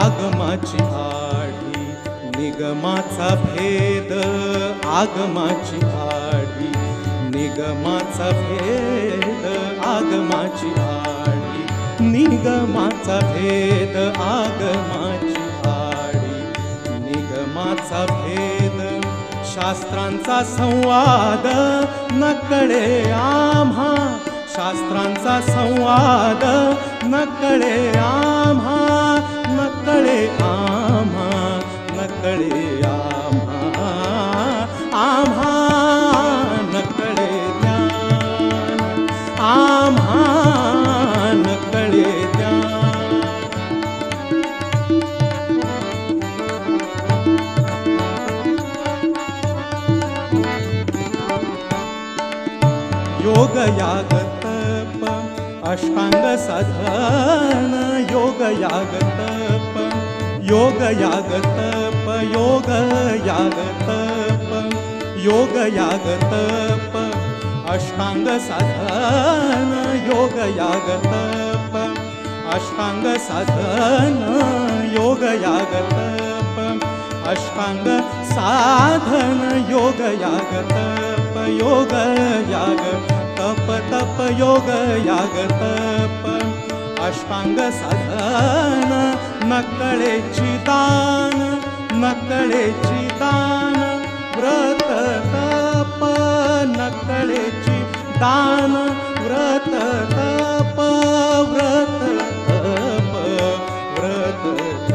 आगमाची आढी निगमाचा भेद आगमाची आढी निगमाचा भेद आगमाची आढी निगमाचा भेद आगमाची आढी निगमाचा भेद शास्त्रांचा संवाद नकळे आम्हा शास्त्रांचा संवाद नकळे आम्हा. नकळे आम्हा नकळे आम्हा आम्हा नकळे ज्ञान आम्हा नकळे ज्ञान योग याग योगयागतप योगयागतप योगयागतप अष्टाङ्गसाधन योगयागतप अष्टाङ्गसाधन योगयागतप अष्टाङ्गसाधन योगयागतप योगयाग तप तप योगयागतप अष्टाङ्गसाधन नकळेची दान नकळेची दान व्रत तप नकळेची दान व्रत तप व्रत तप व्रत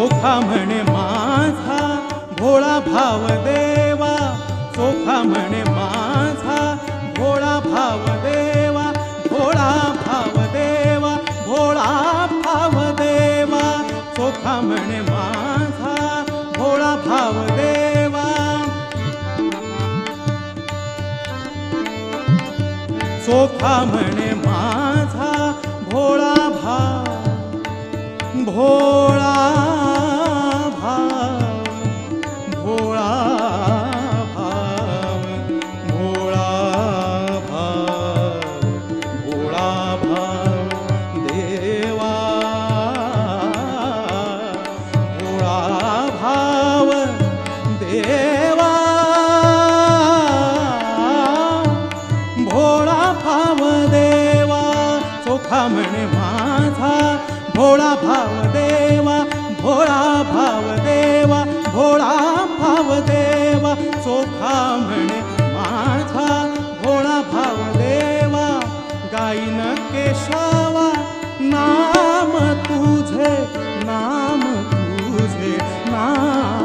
सोखा म्हणे माझा भोळा भाव देवा. सोखा म्हणे माझा भोळा भाव देवा. भोळा भाव देवा भोळा भाव देवा. सोखा म्हणे माझा भोळा भाव देवा. सोखा म्हणे माझा भोळा भाव भोळा चोखा म्हणे माझा भोळा भाव देवा भोळा भाव देवा भोळा भाव देवा चोखा म्हणे माझा भोळा भाव देवा गाईन केशवा नाम तुझे नाम तुझे नाम